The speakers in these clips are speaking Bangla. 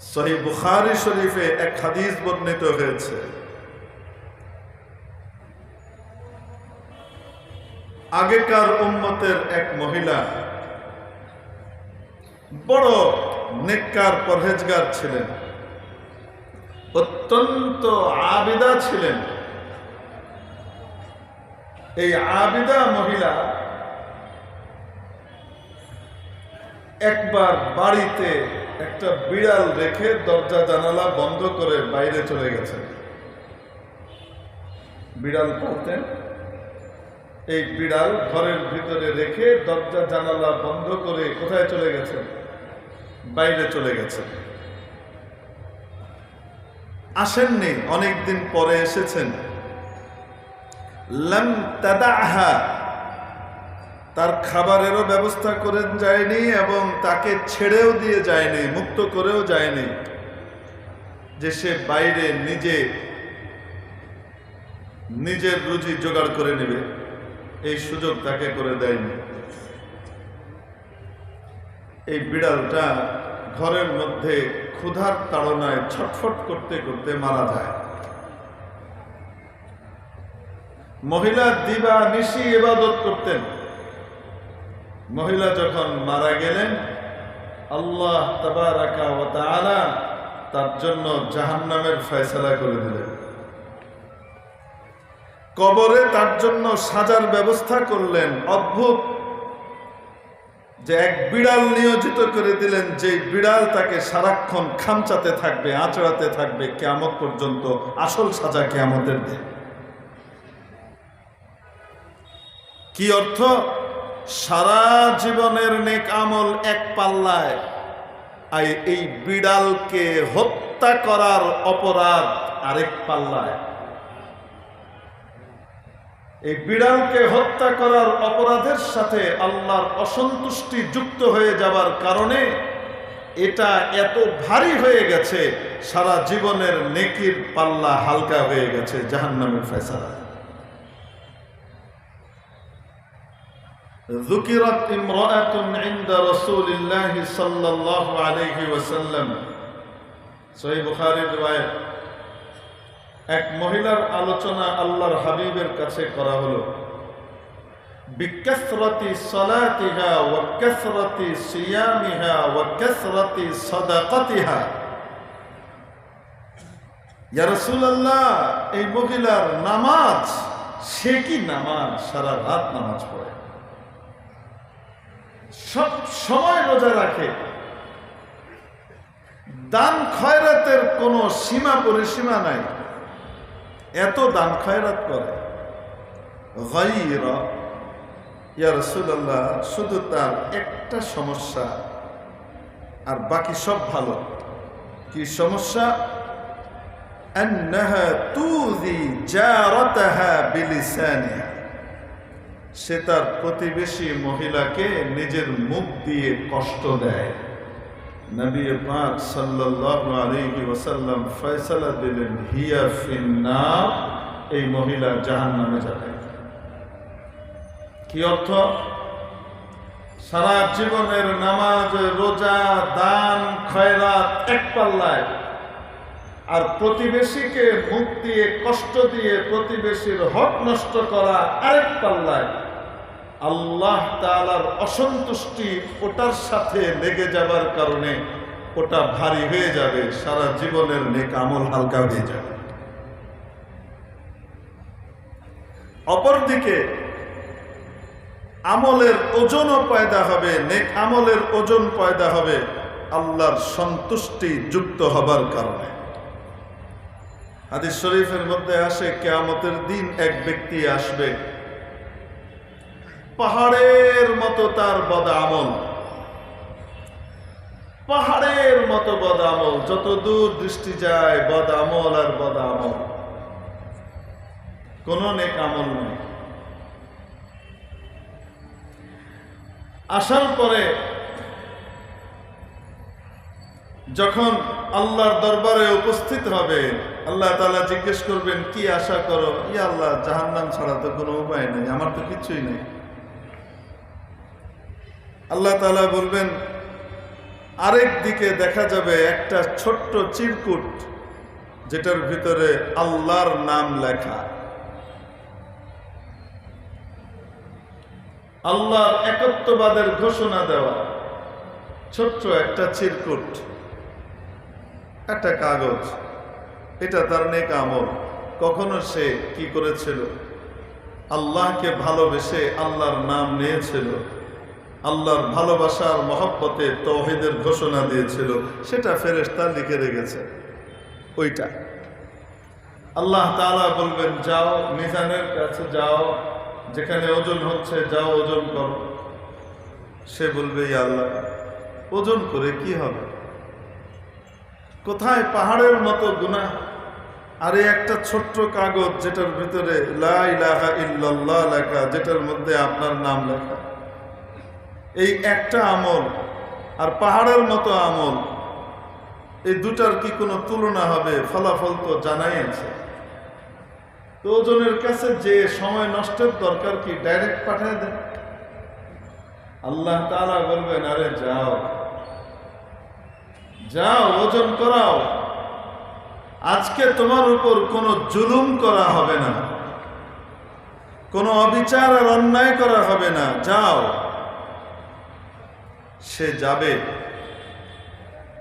সহি বুখারি শরীফে এক হাদিস বর্ণিত হয়েছে। আগেকার উম্মতের এক মহিলা বড় নেককার পরহেজগার ছিলেন, অত্যন্ত আবিদা ছিলেন। এই আবিদা মহিলা একবার বাড়িতে একটা বিড়াল রেখে দরজা জানালা বন্ধ করে বাইরে চলে গেছে। বিড়াল পালতেন এই বিড়াল ঘরের ভিতরে রেখে দরজা জানালা বন্ধ করে কোথায় চলে গেছেন বাইরে চলে গেছে। আসেননি, অনেকদিন পরে এসেছেন। লাম তাদাহা তার খাবারেরও ব্যবস্থা করে যায়নি এবং তাকে ছেড়েও দিয়ে যায়নি, মুক্ত করেও যায়নি। যে সে বাইরে নিজে, নিজের রুজি জোগাড় করে নেবে, এই সুযোগ তাকে করে দেয়নি। এই বিড়ালটা ঘরের মধ্যে ক্ষুধার তাড়নায় ছটফট করতে করতে মারা যায়। মহিলা দিবা নিশি ইবাদত করতেন। মহিলা যখন মারা গেলেন, আল্লাহ তাবারাকা তাআলা তার জন্য জাহান্নামের ফয়সালা করে দিলেন। কবরে তার জন্য সাজার ব্যবস্থা করলেন, অদ্ভুত। যে এক বিড়াল নিয়োজিত করে দিলেন যে বিড়াল তাকে সারাক্ষণ খামচাতে থাকবে, আঁচড়াতে থাকবে, কেয়ামত পর্যন্ত আসল সাজা কেয়ামতের দিন। কি অর্থ? সারা জীবনের নেক আমল এক পাল্লায়। আর এই বিড়ালকে হত্যা করার অপরাধ আরেক পাল্লায়। এই বিড়ালকে হত্যা করার অপরাধের সাথে আল্লাহর অসন্তুষ্টি যুক্ত হয়ে যাবার কারণে এটা এত ভারী হয়ে গেছে, সারা জীবনের নেকির পাল্লা হালকা হয়ে গেছে, জাহান্নামের ফেসালা ذكرت امرأة عند رسول الله صلى الله عليه وسلم সহি বুখারীর রিওয়ায়াত এক মহিলার আলোচনা আল্লাহর হাবিবের কাছে করা হলো বিকাসরতি সালাতিহা ওয়া কাসরতি সিয়ামিহা ওয়া কাসরতি সাদাকাতিহা ইয়া রাসূলুল্লাহ এই মহিলার নামাজ সে কি নামাজ সারা রাত নামাজ পড়ে সব সময় রোজা রাখে দান খয়রাতের কোনো সীমা পরিসীমা নাই এত দান খয়রাত করে গাইরা ইয়া রাসূলুল্লাহ শুধু তার একটা সমস্যা আর বাকি সব ভালো কি সমস্যা أنها توذي جارتها بلسانها সে তার প্রতিবেশী মহিলাকে নিজের মুখ দিয়ে কষ্ট দেয়। নবী পাক সাল্লাল্লাহু আলাইহি ওয়াসাল্লাম ফয়সালা দিলেন, হিয়া ফিন্নার এই মহিলা জাহান্নামে যাবে। কি অর্থ? সারা জীবনের নামাজ, রোজা, দান, খয়রাত এক পাল্লায়। আর প্রতিবেশীকে মুখ দিয়ে কষ্ট দিয়ে প্রতিবেশীর হক নষ্ট করা আরেক পাল্লায়। আল্লাহ তালার অসন্তুষ্টি ওটার সাথে লেগে যাবার কারণে ওটা ভারী হয়ে যাবে, সারা জীবনের নেক আমল হালকা হয়ে যাবে। অপরদিকে, আমলের ওজনও পয়দা হবে, নেক আমলের ওজন পয়দা হবে, আল্লাহর সন্তুষ্টি যুক্ত হবার কারণে। হাদিস শরীফের মধ্যে আসে, কেয়ামতের দিন এক ব্যক্তি আসবে পাহাড়ের মতো তার বদ আমল পাহাড়ের মতো বদ আমল যত দূর দৃষ্টি যায় বদ আমল আর বদ আমল কোন নেক আমল নেই। আসার পরে যখন আল্লাহর দরবারে উপস্থিত হবে, আল্লাহ তালা জিজ্ঞেস করবেন, কি আশা করো? ইয়া আল্লাহ, জাহান্নাম ছাড়া তো কোনো উপায় নেই। আমার তো কিছুই নেই। আল্লাহ তালা বলবেন, আরেক দিকে দেখা যাবে একটা ছোট্ট চিরকুট, যেটার ভিতরে আল্লাহর নাম লেখা। আল্লাহর একত্ববাদের ঘোষণা দেওয়া, ছোট্ট একটা চিরকুট, একটা কাগজ, এটা তার নেক আমল। কখনো সে কি করেছিল? আল্লাহকে ভালোবেসে আল্লাহর নাম নিয়েছিল। আল্লাহর ভালোবাসার মহব্বতে তৌহিদের ঘোষণা দিয়েছিল, সেটা ফেরেশতা লিখে রেখেছে। ওইটা। আল্লাহ তাআলা বলবেন, যাও, মিজানের কাছে যাও, যেখানে ওজন হচ্ছে, যাও ওজন করো। সে বলবে, "ইয়া আল্লাহ, ওজন করে কি হবে? কোথায় পাহাড়ের মতো গুনাহ? আর এই একটা ছোট্ট কাগজ যেটার ভিতরে লা ইল্লাল্লাহ লেখা, যেটার মধ্যে আপনার নাম লেখা। এই একটা আমল আর পাহাড়ের মতো আমল, এই দুটার কি কোনো তুলনা হবে? ফলাফল তো জানাই আছে। তো ওজনের কাছে যে সময় নষ্টের দরকার কি ডাইরেক্ট পাঠিয়ে দেন? আল্লাহ তাআলা বলবেন, আরে যাও যাও, ওজন করাও। আজকে তোমার উপর কোনো জুলুম করা হবে না। কোনো অবিচার আর অন্যায় করা হবে না। যাও। সে যাবে।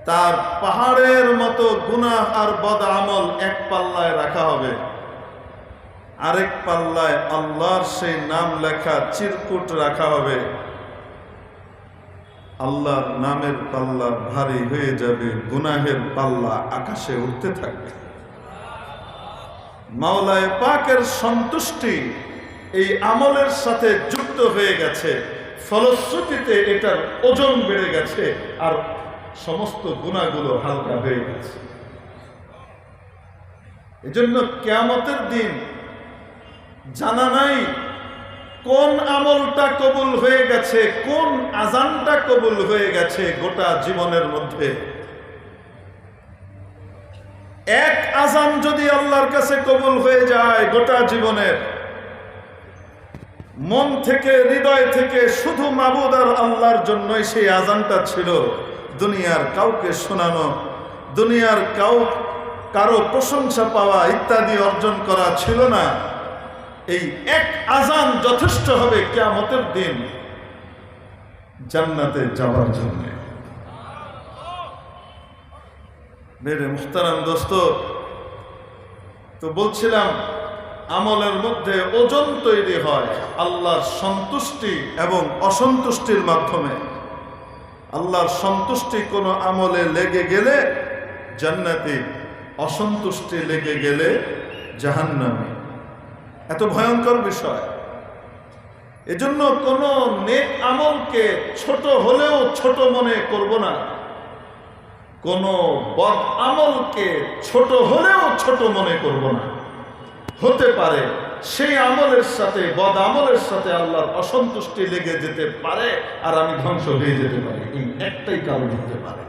তার পাহাড়ের মতো গুনাহ আর বদ আমল এক পাল্লায় রাখা হবে। আরেক পাল্লায় আল্লাহর সেই নাম লেখা চিরকুট রাখা হবে। আল্লাহর নামের পাল্লা ভারী হয়ে যাবে, গুনাহের পাল্লা আকাশে উঠতে থাকবে। মাওলায় পাকের সন্তুষ্টি এই আমলের সাথে যুক্ত হয়ে গেছে। ফলশ্রুতিতে এটার ওজন বেড়ে গেছে আর সমস্ত গুণাগুলো হালকা হয়ে গেছে। এজন্য কেয়ামতের দিন জানা নাই কোন আমলটা কবুল হয়ে গেছে, কোন আজানটা কবুল হয়ে গেছে গোটা জীবনের মধ্যে। এক আজান যদি আল্লাহর কাছে কবুল হয়ে যায় গোটা জীবনের। মন থেকে, হৃদয় থেকে শুধু মাবুদ আর আল্লাহর জন্যই সেই আজানটা ছিল। দুনিয়ার কাউকে শোনানো, দুনিয়ার কাউ, কারও প্রশংসা পাওয়া ইত্যাদি অর্জন করা ছিল না। এই এক আজান যথেষ্ট হবে কেয়ামতের দিন জান্নাতে যাওয়ার জন্য। মেরে মুখতারাম দোস্ত, তো বলছিলাম আমলের মধ্যে ওজন তৈরি হয় আল্লাহর সন্তুষ্টি এবং অসন্তুষ্টির মাধ্যমে। আল্লাহর সন্তুষ্টি কোনো আমলে লেগে গেলে জান্নাতি, অসন্তুষ্টি লেগে গেলে জাহান্নামি। এত ভয়ঙ্কর বিষয়। এজন্য কোন নেক আমলকে ছোট হলেও ছোট মনে করব না। কোন বদ আমলকে ছোট হলেও ছোট মনে করব না। হতে পারে, সেই আমলের সাথে বদ আমলের সাথে আল্লাহর অসন্তুষ্টি লেগে যেতে পারে, আর আমি ধ্বংস হয়ে যেতে পারি। একটাই কারণ হতে পারে।